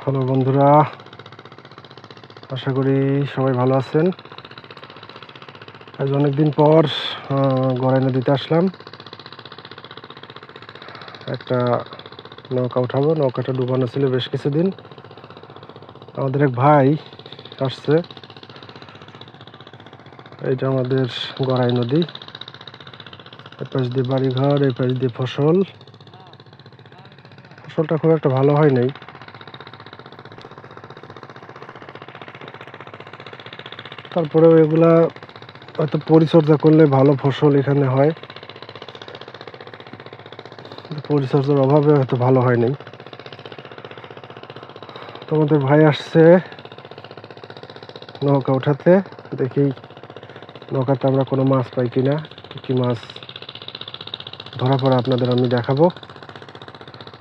Hello বন্ধুরা, আশা করি সবাই ভালো আছেন। আজ অনেকদিন পর গড়াই নদীতে আসলাম। একটা নৌকা উঠাবো, নৌকাটা ডুবানো ছিল বেশ কিছুদিন। আমাদের এক ভাই আসছে। এইটা আমাদের গড়াই নদী। এ পাশ দিয়ে বাড়িঘর এই পাশ দিয়ে ফসল। ফসলটা খুব একটা ভালো হয় নাই। তারপরেও এগুলা হয়তো পরিচর্যা করলে ভালো ফসল এখানে হয়। পরিচর্যার অভাবে হয়তো ভালো হয়নি। তোমাদের ভাই আসছে নৌকা উঠাতে দেখি নৌকাতে আমরা কোনো মাছ পাই কিনা, কি মাছ ধরা পড়ে আপনাদের আমি দেখাবো।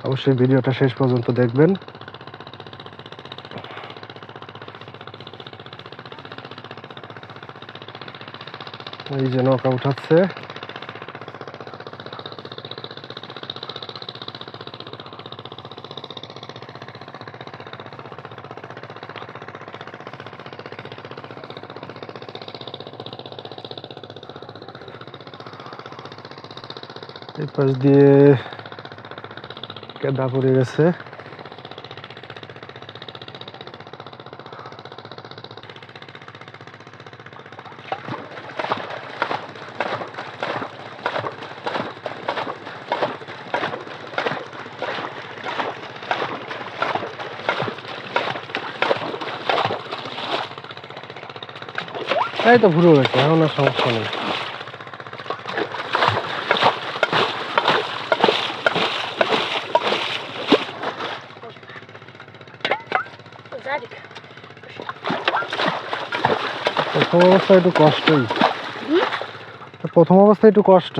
অবশ্যই ভিডিওটা শেষ পর্যন্ত দেখবেন। এই যে নৌকা উঠাচ্ছে। এই পাশ দিয়ে কেদা পড়ে গেছে। এই তো ভুলে গেছে এখন আর সমস্যা নেই. প্রথম অবস্থায় একটু কষ্টই। প্রথম অবস্থায় একটু কষ্ট।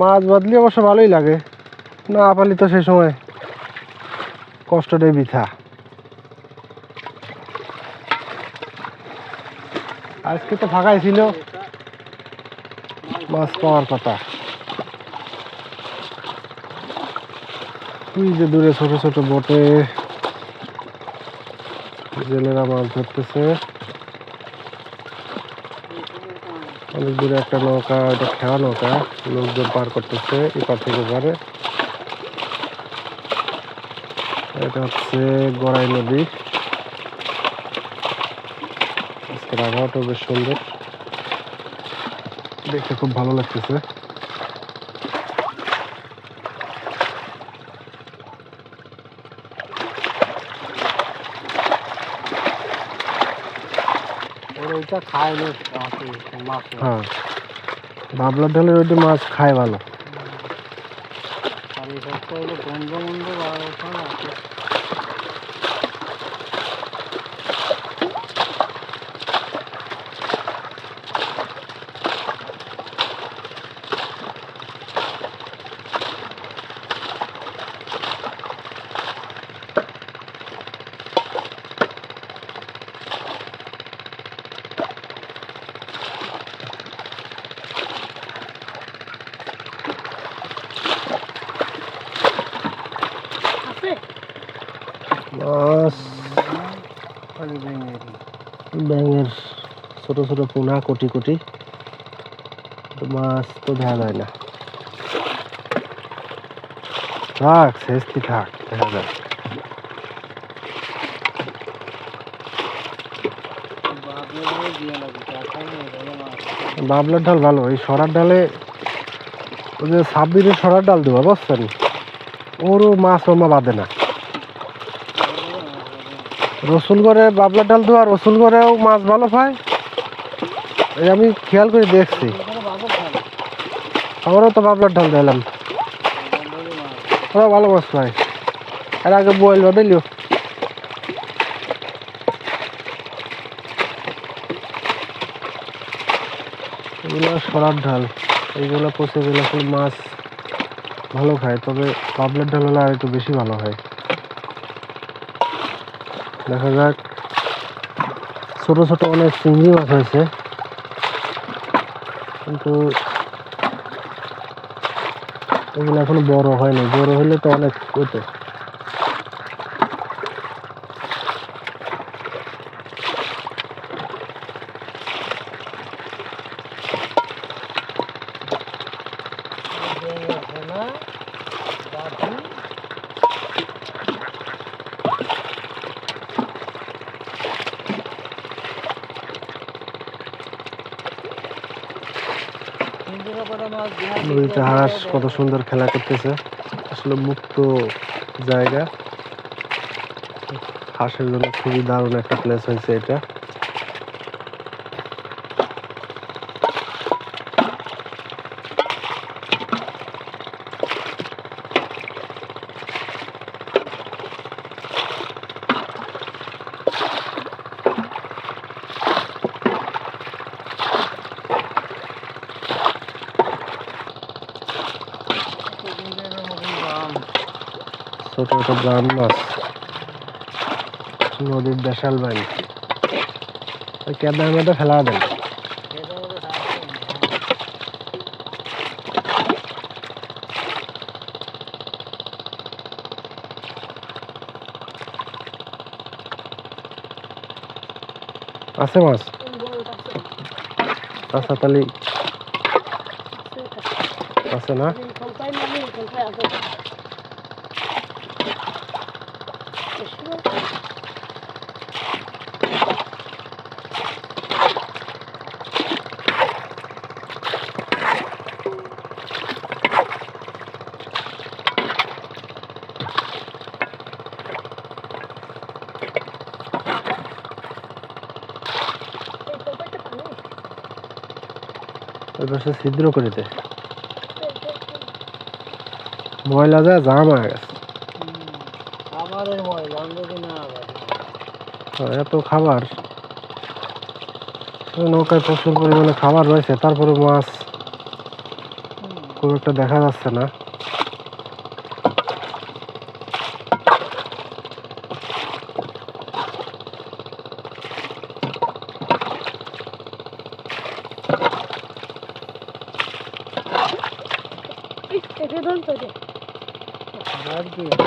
মাছ বাদলি অবশ্য ভালোই লাগে, না পালি তো সেই সময় কষ্টটাই বৃথা। আজকে তো ফাঁকাই ছিল। মাছ পাওয়ার কথা। ওই যে দূরে ছোট ছোট বোটে। জেলেরা মাছ ধরতেছে। অনেক দূরে একটা নৌকা, এটা খেয়া নৌকা। লোকজন পার করতেছে এপার থেকে পারে এটা হচ্ছে গড়াই নদী। আজকের আবহাওয়াটা বেশ সুন্দর। দেখতে খুব ভালো লাগতেছে। ওইটা খায় না আছে মাছ হ্যাঁ। বাবলার ঢালের ওইটা মাছ খায় ভালো। আর এই বন্ধ ব্যবস্থা আছে আছে মাছ খালি ভেঙে দিই ব্যাঙের ছোট ছোট পোনা কোটি কোটি মাছ তো দেখা যায় না। থাক শেষ শেষটি থাক, দেখা যায় বাবলার ডাল ভালো, এই সরার ডালে, ওই যে সাব্বিরের সরার ডাল দেবো, বুঝছেন? ওরও মাছ ওমা বাঁধে না। রসুল করে বাবলার ডাল দেওয়া রসুল করেও মাছ ভালো পায়। এই আমি খেয়াল করে দেখছি। আমারও তো বাবলার ডাল দিলাম ওরা ভালো মাছ পায়। আর আগে বয়েল বাঁধাইলিও এগুলো সরার ঢাল এইগুলো পচে গেলে মাছ ভালো খায়, তবে পাবলার ডাল হলে আর একটু বেশি ভালো হয়। দেখা যাক। ছোট ছোট অনেক চিংড়ি মাছ হয়েছে। কিন্তু এগুলো এখন বড় হয়নি। বড় হলে তো অনেক হতো না দাদি সুন্দর করে মাছ বিহার নদীতে হাঁস কত সুন্দর খেলা করতেছে। আসলে মুক্ত জায়গা। হাঁসের জন্য খুবই দারুণ একটা প্লেস হয়েছে এটা। ছোট ছোট ব্রাউন মাছ। নদীর দেশাল বাড়ি। ওই ক্যাদার মধ্যে ফেলা দেন। আছে মাছ? আচ্ছা তাহলে আছে না কলকাই মানে কলকাই আছে বেশি বড়? এই কলকাইটা পানি ওই পাশে ছিদ্র করে দে। ময়লা যা জাম হয়ে গেছে। এত খাবার। নৌকায় প্রচুর পরিমাণে খাবার রয়েছে তারপরে মাছ খুব একটা দেখা যাচ্ছে না এই এটা ধরুন তো এটা আর কি এই যে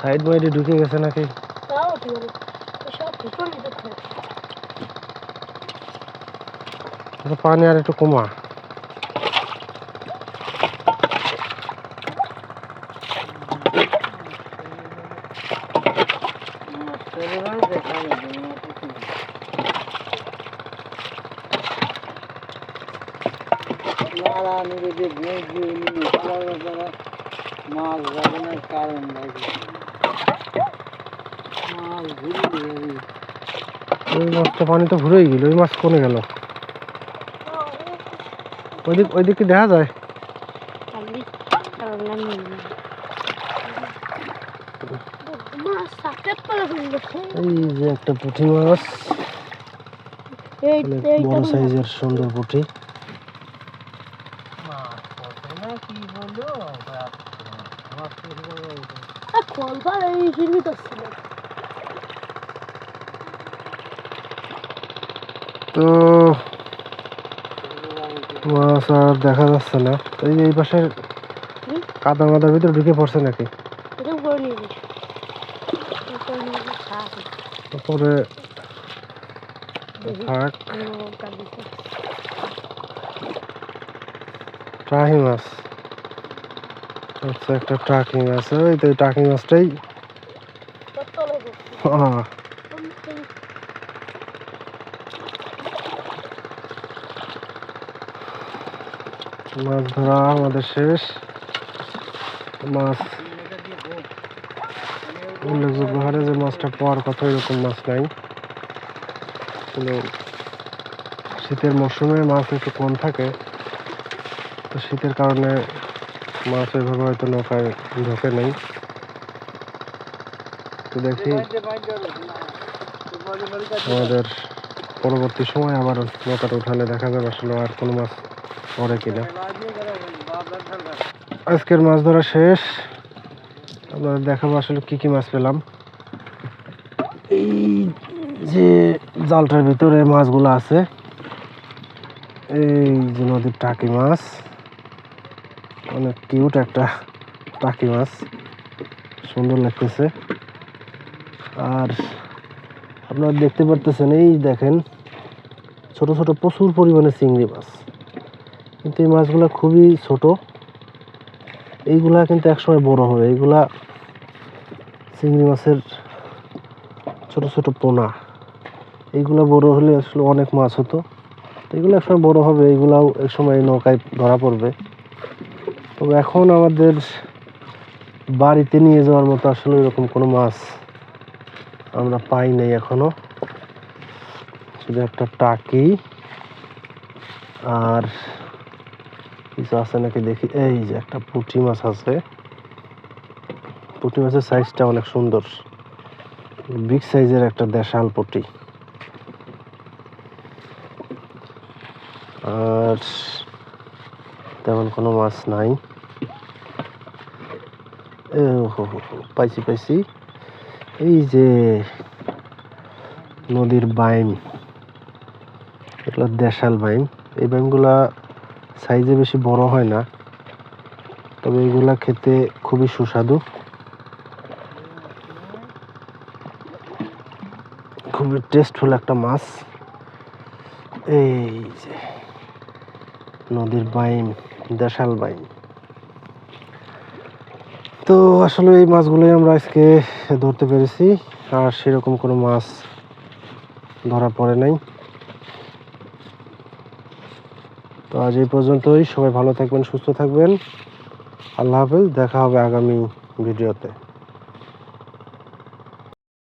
সাইড মাইডে ঢুকে গেছে নাকি? পানি আর একটু কমা। দেখা না। নদীতে ভোজ মাছ না কারণ মাছ ঘুরে ওই মাছটা পানি তো ঘুরেই গেল ওই মাছ কোনে গেল? ওইদিক ওইদিক কি দেখা যায়? এই যে একটা পুঁটি মাছ বড় সাইজের সুন্দর পুঁটি মাছ পড়বে না কি বলল মাছ তৈরি করে এই তো ছিল। তো মাছ আর দেখা যাচ্ছে না। এই এই হুম? কাদা মাদার ভিতরে ঢুকে পড়ছে নাকি? থাক। তারপরে থাক ট্রাহি মাছ। আচ্ছা একটা ট্রাকি মাছ। ওই তো ট্রাকি মাছটাই মাছ ধরা আমাদের শেষ। মাছ উল্লেখযোগ্য হারে যে মাছটা পাওয়ার কথা এরকম মাছ নাই। কিন্তু শীতের মরশুমে মাছ একটু কম থাকে। তো শীতের কারণে মাছ ওইভাবে হয়তো নৌকায় ঢোকে নেই। তো দেখি। আমাদের পরবর্তী সময় আবার নৌকাটা উঠালে দেখা যাবে আসলে আর কোনো মাছ পড়ে কিনা। আজকের মাছ ধরা শেষ। আপনাদের দেখাবো আসলে কী কী মাছ পেলাম। এই যে জালটার ভিতরে মাছগুলো আছে, এই যে নদীর টাকি মাছ। অনেক কিউট একটা টাকি মাছ। সুন্দর লাগতেছে। আর আপনারা দেখতে পারতেছেন, এই দেখেন, ছোট ছোট প্রচুর পরিমাণে চিংড়ি মাছ। কিন্তু এই মাছগুলো খুবই ছোট। এইগুলা কিন্তু একসময় বড় হবে। এইগুলা চিংড়ি মাছের ছোট ছোট পোনা। এইগুলা বড় হলে আসলে অনেক মাছ হতো। এগুলো একসময় বড় হবে, এইগুলাও একসময় এই নৌকায় ধরা পড়বে। তবে এখন আমাদের বাড়িতে নিয়ে যাওয়ার মতো আসলে এরকম কোনো মাছ আমরা পাই নাই এখনও। শুধু একটা টাকি। আর কিছু আছে নাকি দেখি? এই যে একটা পুঁটি মাছ আছে। পুঁটি মাছের সাইজটা অনেক সুন্দর। বিগ সাইজের একটা দেশাল পুঁটি। আর তেমন কোনো মাছ নাই। পাইছি পাইছি। এই যে নদীর বাইম এগুলো দেশাল বাইম এই বাইমগুলা সাইজে বেশি বড় হয় না, তবে এগুলা খেতে খুবই সুস্বাদু। খুবই টেস্টফুল একটা মাছ। এই যে নদীর বাইম দেশাল বাইম তো আসলে এই মাছগুলোই আমরা আজকে ধরতে পেরেছি, আর সেরকম কোনো মাছ ধরা পড়ে নাই। তো আজ এই পর্যন্তই, সবাই ভালো থাকবেন, সুস্থ থাকবেন। আল্লাহ হাফেজ, দেখা হবে আগামী ভিডিওতে।